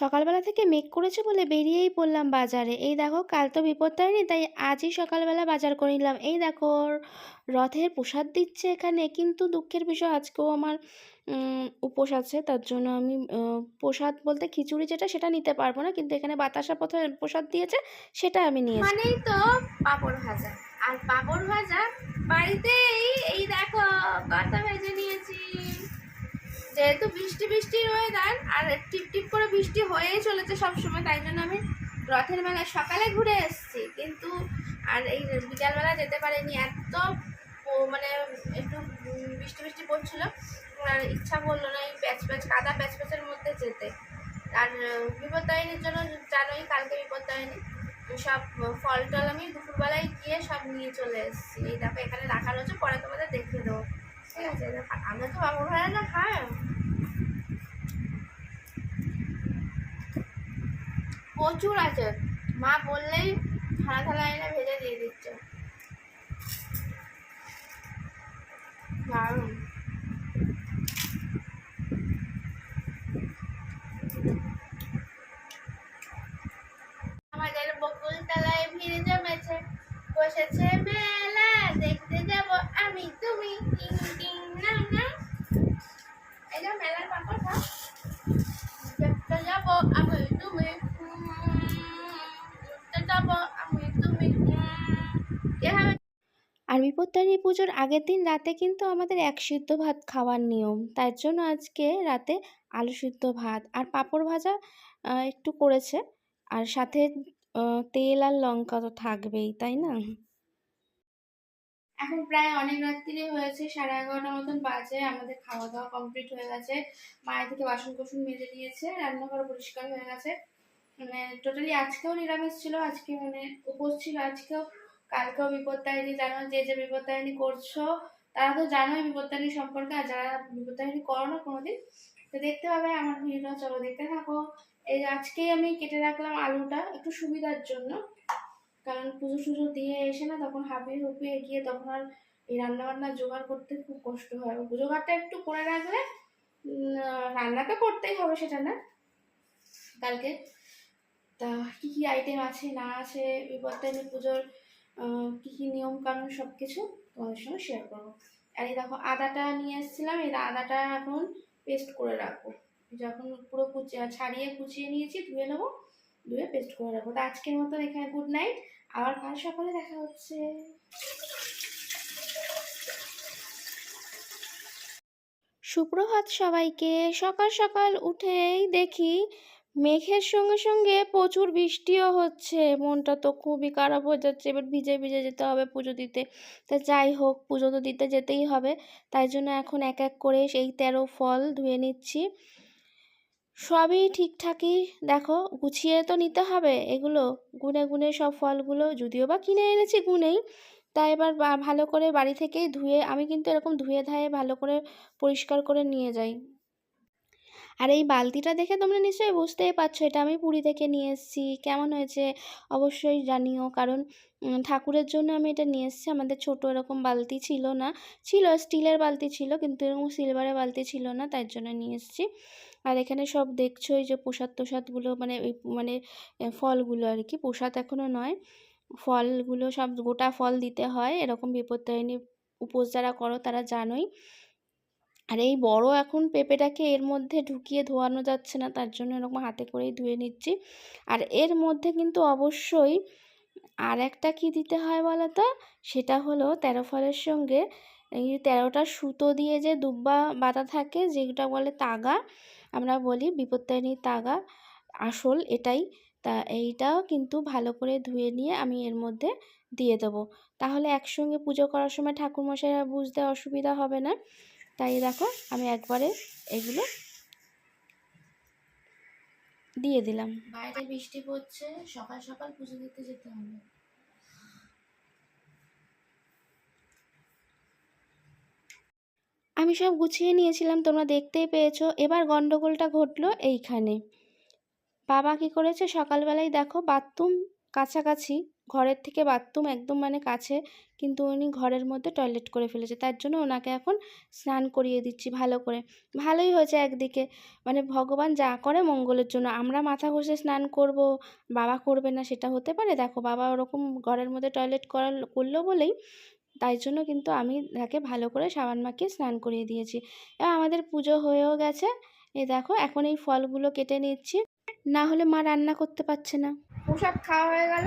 সকালবেলা থেকে মেঘ করেছে বলে বেরিয়েই পড়লাম বাজারে। এই দেখো, কাল তো বিপত্তারিণী তাই আজই সকালবেলা বাজার করে নিলাম। এই দেখো, রথের প্রসাদ দিচ্ছে এখানে, কিন্তু দুঃখের বিষয়, আজকেও আমার উপোস আছে, তার জন্য আমি প্রসাদ বলতে খিচুড়ি যেটা, সেটা নিতে পারব না, কিন্তু এখানে বাতাসা পথে প্রসাদ দিয়েছে, সেটা আমি নিয়ে মানেই তো পাঁপড় ভাজা। আর পাঁপড় ভাজা বাড়িতেই, এই দেখো, কত ভেজে নিয়েছি। যেহেতু বৃষ্টি বৃষ্টির ওয়েদার আর বৃষ্টি হয়েই চলেছে সব সময় তাই জন্য আমি রথের মেলায় সকালে ঘুরে এসেছি। কিন্তু আর এই বিকালবেলা যেতে পারিনি এত মানে একটু বৃষ্টি বৃষ্টি পড়ছিল আর ইচ্ছা করল না এই প্যাচ প্যাচ কাদা প্যাচ প্যাচের মধ্যে যেতে। আর আহ, জন্য জানোই কালকে বিপত্তারিণী সব ফল টল আমি দুপুরবেলায় গিয়ে সব নিয়ে চলে এসেছি। এই দেখো এখানে রাখা রয়েছে পরে তোমাদের দেখিয়ে দেবো। ঠিক আছে আমরা তো বাবু ভাড়া না খায় প্রচুর আছে। মা বললেই থালা থালা এনে ভেজে দিয়ে দিচ্ছে। দারুণ। আমাদের জমেছে, বসেছে মেলা, দেখতে যাব আমি, তুমি না না মেলার পাপড় খা আর পুজোর আগের দিন রাতে কিন্তু আমাদের এক সিদ্ধ ভাত খাওয়ার নিয়ম। তার জন্য আজকে রাতে আলু সিদ্ধ ভাত আর পাঁপড় ভাজা একটু করেছে। আর সাথে তেল আর লঙ্কা তো থাকবেই, তাই না? এখন প্রায় অনেক রাত্রি হয়েছে, সাড়ে এগারোটার মতন বাজে, আমাদের খাওয়া দাওয়া কমপ্লিট হয়ে গেছে। মায়ের থেকে বাসন কোসন মেজে নিয়েছে রান্নাঘর পরিষ্কার হয়ে গেছে। মানে টোটালি আজকেও নিরামিষ ছিল, আজকে মানে উপোস ছিল, আজকেও কালকেও বিপত্তারিণী জানো, যে যে বিপত্তারিণী করছ, তারা তো জানোই বিপত্তারিণী সম্পর্কে, আর যারা বিপত্তারিণী করো না কোনোদিন, তো দেখতে পাবে আমার ভিডিও চলো দেখতে থাকো। এই আজকেই আমি কেটে রাখলাম আলুটা একটু সুবিধার জন্য, কারণ পুজো টুজো দিয়ে এসে না তখন হাঁপিয়ে হুপিয়ে গিয়ে তখন আর এই রান্না বান্না জোগাড় করতে খুব কষ্ট হয়। জোগাড়টা একটু করে রাখলে রান্না তো করতেই হবে সেটা না। কালকে তা কী কী আইটেম আছে, না আছে, বিপত্তারিণী পুজোর কী কী নিয়ম কানুন সব কিছু তোমাদের সঙ্গে শেয়ার করব। আর এই দেখো, আদাটা নিয়ে এসেছিলাম, এই আদাটা এখন পেস্ট করে রাখব। যখন পুরো কুচিয়ে ছাড়িয়ে কুচিয়ে নিয়েছি, ধুয়ে নেব, ধুয়ে পেস্ট করে রাখব। তো আজকের মতো এখানে গুড নাইট আবার কাল সকালে দেখা হচ্ছে। সুপ্রভাত সবাইকে। সকাল সকাল উঠেই দেখি মেঘের সঙ্গে সঙ্গে প্রচুর বৃষ্টিও হচ্ছে। মনটা তো খুবই খারাপ হয়ে যাচ্ছে। এবার ভিজে ভিজে যেতে হবে পুজো দিতে। তা যাই হোক, পুজো তো দিতে যেতেই হবে। তাই জন্য এখন এক এক করে সেই তেরো ফল ধুয়ে নিচ্ছি। সবই ঠিকঠাকই, দেখো, গুছিয়ে তো নিতে হবে এগুলো। গুনে গুনে সব ফলগুলো, যদিও বা কিনে এনেছি গুনেই তাই এবার ভালো করে বাড়ি থেকেই ধুয়ে, আমি কিন্তু এরকম ধুয়ে ধায়ে ভালো করে পরিষ্কার করে নিয়ে যাই। আর এই বালতিটা দেখে তোমরা নিশ্চয়ই বুঝতেই পারছ, এটা আমি পুরী থেকে নিয়ে এসেছি। কেমন হয়েছে অবশ্যই জানিও, কারণ ঠাকুরের জন্য আমি এটা নিয়ে এসেছি। আমাদের ছোট এরকম বালতি ছিল না, ছিল স্টিলের বালতি ছিল, কিন্তু এরকম সিলভারের বালতি ছিল না তার জন্য নিয়ে এসেছি। আর এখানে সব দেখছ এই যে প্রসাদ তোসাদগুলো মানে ওই মানে ফলগুলো আর কি, প্রসাদ এখনও নয়। ফলগুলো সব গোটা ফল দিতে হয়, এরকম বিপত্তারিণী উপোস যারা করো তারা জানোই। আর এই বড় এখন পেঁপেটাকে এর মধ্যে ঢুকিয়ে ধোয়ানো যাচ্ছে না, তার জন্য এরকম হাতে করেই ধুয়ে নিচ্ছি। আর এর মধ্যে কিন্তু অবশ্যই আর একটা কি দিতে হয় বলো তো সেটা হলো তেরো ফলের সঙ্গে এই তেরোটা সুতো দিয়ে যে দুব্বা বাঁধা থাকে, যেটা বলে তাগা, আমরা বলি বিপত্তারিণী তাগা, আসল এটাই। তা এইটাও কিন্তু ভালো করে ধুয়ে নিয়ে আমি এর মধ্যে দিয়ে দেবো। তাহলে একসঙ্গে পুজো করার সময় ঠাকুরমশাইরা বুঝতে অসুবিধা হবে না। তাই দেখো আমি একবারে এগুলো দিয়ে দিলাম। বাইরে বৃষ্টি পড়ছে সকাল সকাল পুজো দিতে যেতে হবে। আমি সব গুছিয়ে নিয়েছিলাম তোমরা দেখতেই পেয়েছ। এবার গন্ডগোলটা ঘটলো এইখানে। বাবা কি করেছে? সকালবেলায় দেখো বাথরুম কাছাকাছি ঘরের থেকে বাথরুম একদম মানে কাছে, কিন্তু উনি ঘরের মধ্যে টয়লেট করে ফেলেছে। তার জন্য ওনাকে এখন স্নান করিয়ে দিচ্ছি ভালো করে। ভালোই হয়েছে একদিকে। মানে ভগবান যা করে মঙ্গলের জন্য। আমরা মাথা ঘষে স্নান করব, বাবা করবে না সেটা হতে পারে। দেখো, বাবা ওরকম ঘরের মধ্যে টয়লেট করা, করল বলেই তাই জন্য কিন্তু আমি তাকে ভালো করে সাবান মাখিয়ে স্নান করিয়ে দিয়েছি। এবার আমাদের পুজো হয়েও গেছে। এই দেখো, এখন এই ফলগুলো কেটে নিচ্ছি। না হলে মা রান্না করতে পারছে না। প্রসাদ খাওয়া হয়ে গেল।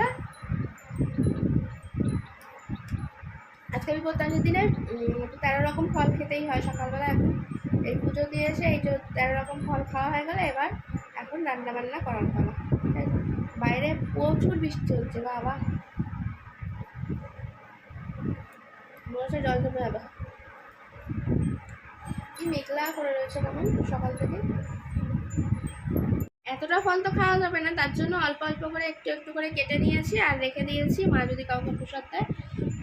আজকে বিপত্তানির দিনে উম, একটু তেরো রকম ফল খেতেই হয় সকালবেলা। এখন এই পুজো দিয়ে এসে এই যে তেরো রকম ফল খাওয়া হয়ে গেলে এবার এখন রান্না বান্না করার পালা বাইরে প্রচুর বৃষ্টি হচ্ছে বাবা। মনে জল জমে যাবে কি মেঘলা করে রয়েছে কেমন সকাল থেকে। এতটা ফল তো খাওয়া যাবে না তার জন্য অল্প অল্প করে একটু একটু করে কেটে নিয়েছি আর রেখে দিয়েছি। মা যদি কাউকে প্রসাদ দেয়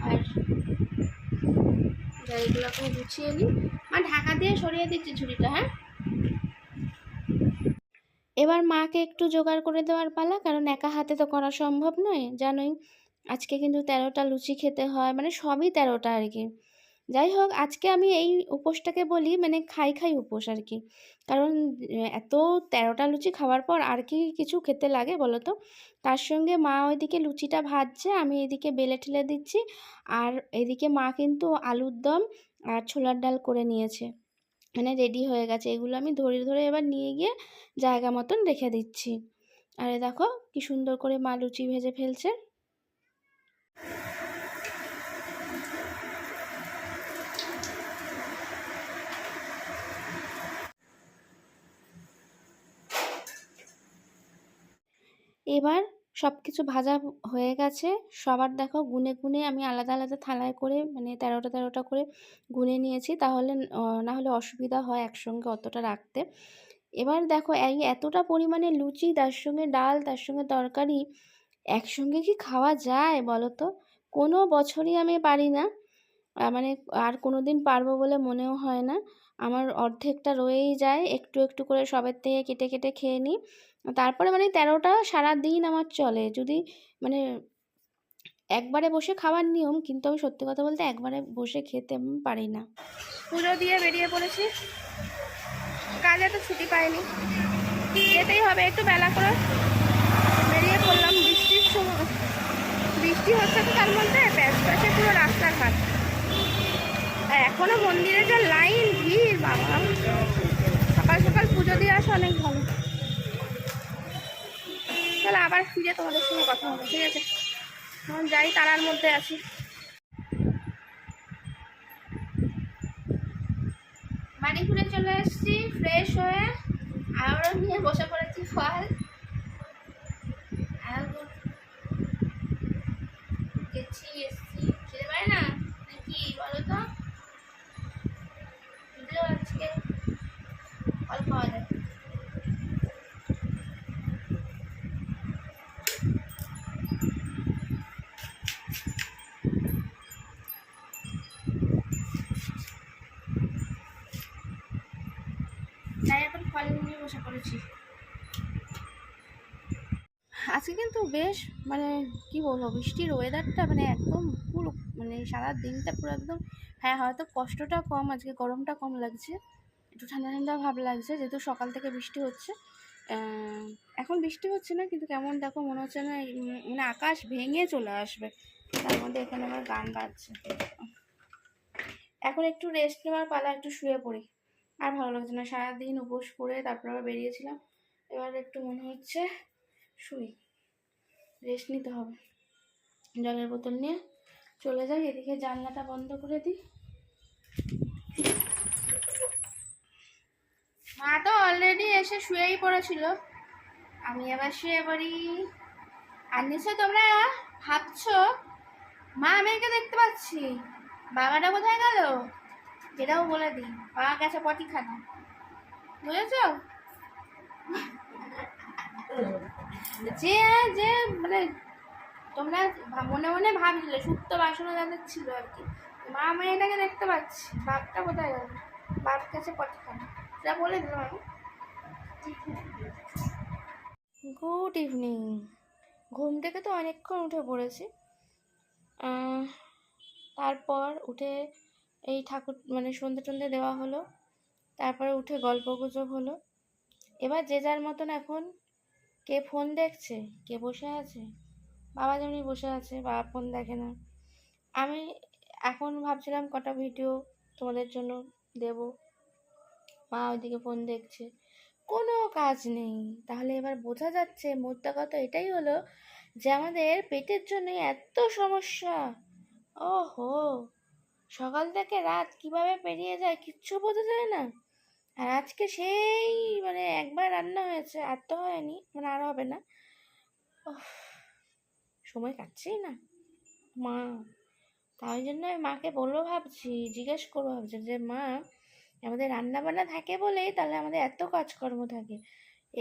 আর এগুলোকে গুছিয়ে নিই। মা, ঢাকা দিয়ে সরিয়ে দিচ্ছি ঝুড়িটা হ্যাঁ? এবার মাকে একটু জোগাড় করে দেওয়ার পালা, কারণ একা হাতে তো করা সম্ভব নয়, জানোই। আজকে কিন্তু তেরোটা লুচি খেতে হয় মানে সবই তেরোটা আর কি। যাই হোক, আজকে আমি এই উপোসটাকে বলি মানে খাই খাই উপোস আর কি। কারণ এত তেরোটা লুচি খাওয়ার পর আর কি কিছু খেতে লাগে বলো তো তার সঙ্গে মা ওইদিকে লুচিটা ভাজছে, আমি এদিকে বেলে ঠেলে দিচ্ছি। আর এদিকে মা কিন্তু আলুর দম আর ছোলার ডাল করে নিয়েছে। মানে রেডি হয়ে গেছে। এগুলো আমি ধরে ধরে এবার নিয়ে গিয়ে জায়গা মতন রেখে দিচ্ছি। আরে দেখো, কি সুন্দর করে মা লুচি ভেজে ফেলছে। এবার সব কিছু ভাজা হয়ে গেছে। সবার দেখো গুনে গুনে আমি আলাদা আলাদা থালায় করে মানে তেরোটা তেরোটা করে গুনে নিয়েছি। তাহলে না হলে অসুবিধা হয় একসঙ্গে অতটা রাখতে। এবার দেখো এই এতটা পরিমাণে লুচি, তার সঙ্গে ডাল, তার সঙ্গে তরকারি একসঙ্গে কি খাওয়া যায় বলো তো? কোনো বছরই আমি পারি না। মানে আর কোনো দিন পারব বলে মনেও হয় না। আমার অর্ধেকটা রয়েই যায়। একটু একটু করে সবের থেকে কেটে কেটে খেয়ে নিই। তারপরে মানে তেরোটা সারা দিন আমার চলে। যদি মানে একবারে বসে খাওয়ার নিয়ম, কিন্তু আমি সত্যি কথা বলতে একবারে বসে খেতে পারি না। পুজো দিয়ে বেরিয়ে পড়েছি। কাজে তো ছুটি পাইনি। যেতেই হবে, একটু বেলা করে বেরিয়ে পড়লাম। বৃষ্টির সময় বৃষ্টি হচ্ছে তো তার মধ্যে প্যাচে পুরো রাস্তাঘাট আর এখনও মন্দিরে যে লাইন, ভিড়, বাবা। সকাল সকাল পুজো দিয়ে আসা অনেক ভালো। তাহলে আবার ফিরে তোমাদের সঙ্গে কথা হবে, ঠিক আছে? এখন যাই তারার মধ্যে আছি। বাড়ি ঘুরে চলে এসেছি ফ্রেশ হয়ে আবারও নিয়ে বসে পড়েছি ফল। খেতে না? বলো তো? আজকে ফল খাওয়া যায় তাই এখন ফল নিয়ে বসে পড়েছি আজকে কিন্তু বেশ মানে কি বলব, বৃষ্টির ওয়েদারটা মানে একদম পুরো মানে সারা দিনটা পুরো একদম হ্যাঁ হয়তো কষ্টটা কম, আজকে গরমটা কম লাগছে, একটু ঠান্ডা ঠান্ডা ভাব লাগছে, যেহেতু সকাল থেকে বৃষ্টি হচ্ছে। এখন বৃষ্টি হচ্ছে না, কিন্তু কেমন দেখো, মনে হচ্ছে না মানে আকাশ ভেঙে চলে আসবে। তার মধ্যে এখানে আমার গান বাজছে। এখন একটু রেস্ট নেওয়ার পালা, একটু শুয়ে পড়ি। আর ভালো লাগছে না, সারাদিন উপোস করে তারপর আবার বেরিয়েছিলাম। এবার একটু মনে হচ্ছে, শুই। রেস্ট নিতে হবে। জলের বোতল নিয়ে চলে যাই, এদিকে জানলাটা বন্ধ করে দিই। মা তো অলরেডি এসে শুয়েই পড়েছিল। আমি আবার শুয়ে পড়ি। আর নিশ্চয় তোমরা ভাবছ? মা মেয়েকে দেখতে পাচ্ছি। বাবাটা কোথায় গেল? এটাও বলে দিই। বাবা গেছে পটি খানা বুঝেছ? যে যে মানে তোমরা মনে মনে ভাবছিলে, সুপ্ত বাসনা যাদের ছিল আর কি। মা মেয়েটাকে দেখতে পাচ্ছি। বাপটা কোথায় গেল? বাপ গেছে পটি খানা সেটা বলে দিলাম আমি। গুড ইভিনিং ঘুম থেকে তো অনেকক্ষণ উঠে পড়েছি। তারপর উঠে এই ঠাকুর মানে সন্ধে টন্ধে দেওয়া হলো। তারপরে উঠে গল্প গুজব হলো। এবার যে যার মতন এখন কে ফোন দেখছে? কে বসে আছে? বাবা যেমনি বসে আছে, বাবা ফোন দেখে না। আমি এখন ভাবছিলাম কটা ভিডিও তোমাদের জন্য দেব। মা ওইদিকে ফোন দেখছে। কোনো কাজ নেই। তাহলে এবার বোঝা যাচ্ছে মোদ্দা কথা এটাই হলো যে আমাদের পেটের জন্য এত সমস্যা। ওহো! সকাল থেকে রাত কীভাবে পেরিয়ে যায় কিচ্ছু বোঝা যায় না। আর আজকে সেই মানে একবার রান্না হয়েছে, আর তো হয়নি মানে আর হবে না। সময় কাটছেই না। মা, তাই জন্য আমি মাকে বলব ভাবছি, জিজ্ঞেস করব ভাবছি যে, মা, আমাদের রান্না বান্না থাকে বলেই তাহলে আমাদের এত কাজকর্ম থাকে।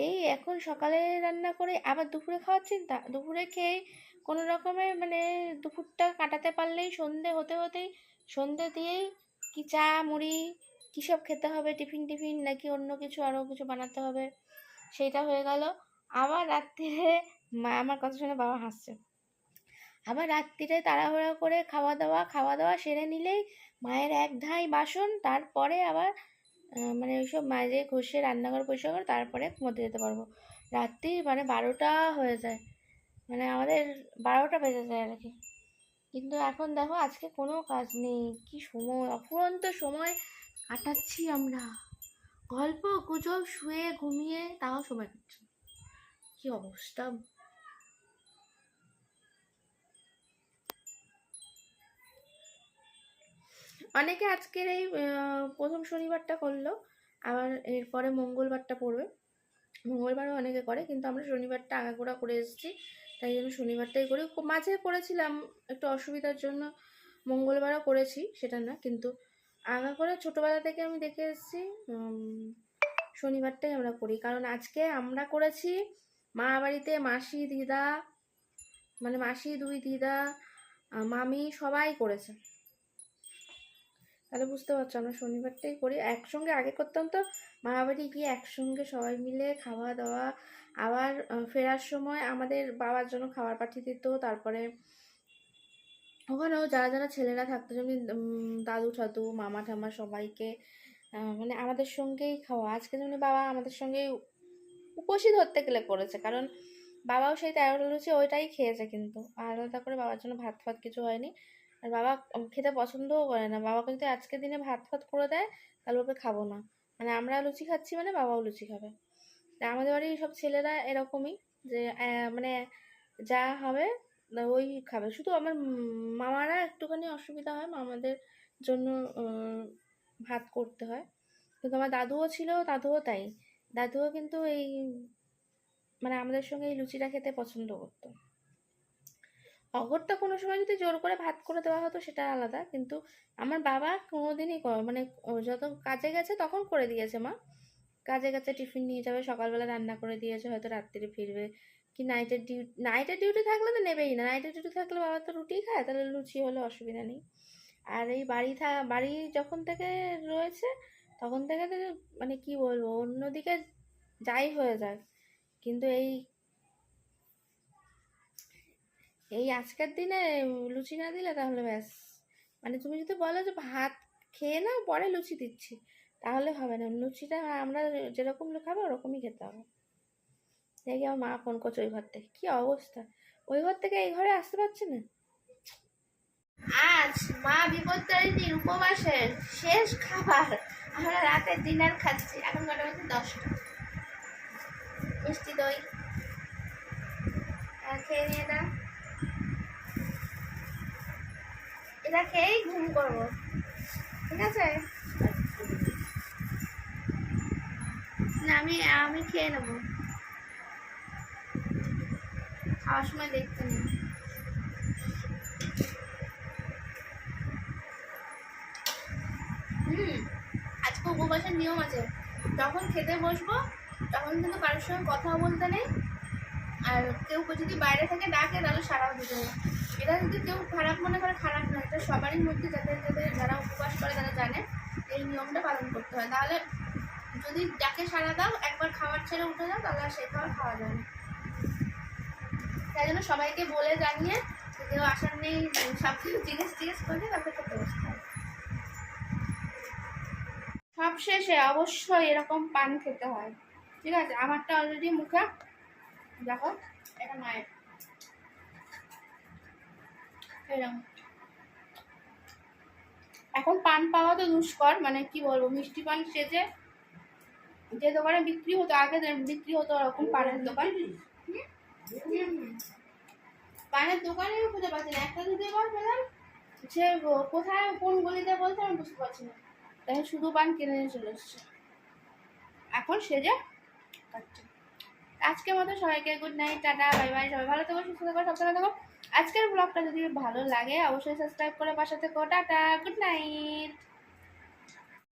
এই এখন সকালে রান্না করে আবার দুপুরে খাওয়ার চিন্তা? দুপুরে খেয়ে কোনো রকমে মানে দুপুরটা কাটাতে পারলেই সন্ধে হতে হতেই, সন্ধে দিয়েই কি চা, মুড়ি কী সব খেতে হবে? টিফিন টিফিন নাকি অন্য কিছু আরও কিছু বানাতে হবে? সেইটা হয়ে গেল। আবার রাত্রিরে মা, আমার কথা শুনে বাবা হাসছে। আবার রাত্রিরে তাড়াহুড়া করে খাওয়া দাওয়া খাওয়া দাওয়া সেরে নিলেই মায়ের এক ধাই বাসন, তারপরে আবার মানে ওইসব মাঝে ঘষে রান্নাঘর পরিষ্কার করে তারপরে ঘুমোতে যেতে পারব। রাত্রি মানে বারোটা হয়ে যায়। মানে আমাদের বারোটা বেজে যায় আর কি। কিন্তু এখন দেখো আজকে কোনো কাজ নেই। কি সময়? অফুরন্ত সময় কাটাচ্ছি আমরা। গল্প গুজব শুয়ে ঘুমিয়ে তাও সময় কাটছে কি অবস্থা? অনেকে আজকের এই প্রথম শনিবারটা করল, আবার এরপরে মঙ্গলবারটা পড়বে। মঙ্গলবারও অনেকে করে, কিন্তু আমরা শনিবারটা আগাগোড়া করে এসেছি, তাই জন্য শনিবারটাই করি। মাঝে করেছিলাম একটু অসুবিধার জন্য মঙ্গলবারও করেছি, সেটা না, কিন্তু আগা করে ছোটোবেলা থেকে আমি দেখে এসেছি শনিবারটাই আমরা করি। কারণ আজকে আমরা করেছি মা বাড়িতে মাসি, দিদা মানে মাসি, দুই দিদা মামি সবাই করেছে। তাহলে বুঝতে পারছ আমরা শনিবারটাই করি। একসঙ্গে আগে করতাম তো, মা বাড়ি গিয়ে একসঙ্গে সবাই মিলে খাওয়া দাওয়া, আবার ফেরার সময় আমাদের বাবার জন্য খাবার পাঠিয়ে দিত, তারপরে ওখানেও যারা যারা ছেলেরা থাকতো, যেমনি দাদু, ঠাদু, মামা ঠামা সবাইকে মানে আমাদের সঙ্গেই খাওয়া। আজকে যেমনি বাবা আমাদের সঙ্গেই উপসী ধরতে গেলে করেছে, কারণ বাবাও সেই তেরোটা লুচি ওইটাই খেয়েছে কিন্তু। আলাদা করে বাবার জন্য ভাত ফাত কিছু হয়নি। আর বাবা খেতে পছন্দও করে না। বাবা কিন্তু আজকের দিনে ভাত ফাত করে দেয়, তাহলে ওকে খাব না। মানে আমরা লুচি খাচ্ছি মানে বাবাও লুচি খাবে। আমাদের বাড়ির সব ছেলেরা এরকমই যে মানে যা হবে ওই খাবে। শুধু আমার মামারা একটুখানি অসুবিধা হয়, মামাদের জন্য ভাত করতে হয়। কিন্তু আমার দাদুও ছিল, দাদুও তাই। দাদুও কিন্তু এই মানে আমাদের সঙ্গে এই লুচিটা খেতে পছন্দ করতো। অগত্যা কোনো সময় যদি জোর করে ভাত করে দেওয়া হতো, সেটা আলাদা। কিন্তু আমার বাবা কোনোদিনই মানে যত কাজে গেছে তখন করে দিয়েছে মা। কাজে গেছে টিফিন নিয়ে যাবে, সকালবেলা রান্না করে দিয়েছে, হয়তো রাত্রে ফিরবে। কি নাইটের ডিউটি নাইটের ডিউটি থাকলে তো নেবেই না। নাইটের ডিউটি থাকলে বাবা তো রুটি খায়, তাহলে লুচি হলে অসুবিধা নেই। আর এই বাড়ি থা, বাড়ি যখন থেকে রয়েছে, তখন থেকে মানে কি বলব, অন্যদিকে যাই হয়ে যায়। কিন্তু এই এই আজকের দিনে লুচি না দিলে তাহলে ব্যাস। মানে তুমি যদি বলো যে ভাত খেয়ে নাও, পরে লুচি দিচ্ছি, তাহলে হবে না। লুচিটা আমরা যেরকম খাব, ওরকমই খেতে হবে। দেখি আমার মা ফোন করছে ওই ঘর থেকে। কি অবস্থা? ওই ঘর থেকে এই ঘরে আসতে পারছে না? আজ মা বিপত্তারিণীর উপবাসের শেষ খাবার আমরা রাতে ডিনার খাচ্ছি। এখন কটা বাজে দশটা। মিষ্টি দই। খেয়ে নিয়ে এটা এটা খেয়েই ঘুম করব। ঠিক আছে? না, আমি আমি খেয়ে নেব। খাওয়ার সময় দেখতে নেই। হুম, আজকে উপবাসের নিয়ম আছে। যখন খেতে বসবো, তখন কিন্তু কারোর সঙ্গে কথা বলতে নেই। আর কেউ যদি বাইরে থেকে ডাকে, তাহলে সারাও দিতে হবে এটা যদি কেউ খারাপ মনে করে, খারাপ নয়। এটা সবারই মধ্যে যাদের যাদের যারা উপবাস করে, তারা জানে এই নিয়মটা পালন করতে হয়। তাহলে যদি ডাকে সারা দাও, একবার খাবার ছেড়ে উঠে যাও, তাহলে আর সেই খাবার খাওয়া যায় না। তাই জন্য সবাইকে বলে জানিয়ে কেউ আসার নেই, সব কিছু জিজ্ঞেস জিজ্ঞেস করলে তারপরে হবে। সব শেষে অবশ্যই এরকম পান খেতে হয়। ঠিক আছে? আমারটা অলরেডি মুখে। দেখো, এটা মায়ের। এরকম। এখন পান পাওয়া তো দুষ্কর মানে কি বলব, মিষ্টি পান সেজে যে দোকানে বিক্রি হতো আগে বিক্রি হতো ওরকম পানের দোকান। পানের দোকানে খুঁজে পাচ্ছি না। একটা দুটো বার পেলাম, সে কোথায় কোন গলিতে বলছে আমি বুঝতে পারছি না। তাই শুধু পান কিনে নিয়ে চলে এসছে। এখন সেজে খাচ্ছে আজকের মতো সবাইকে good night tata bye bye সবাই ভালো থেকো, সুস্থ থেকো সবসময় থেকো। আজকের ব্লগটা যদি ভালো লাগে, অবশ্যই সাবস্ক্রাইব করে পাশে থেকো। Tata good night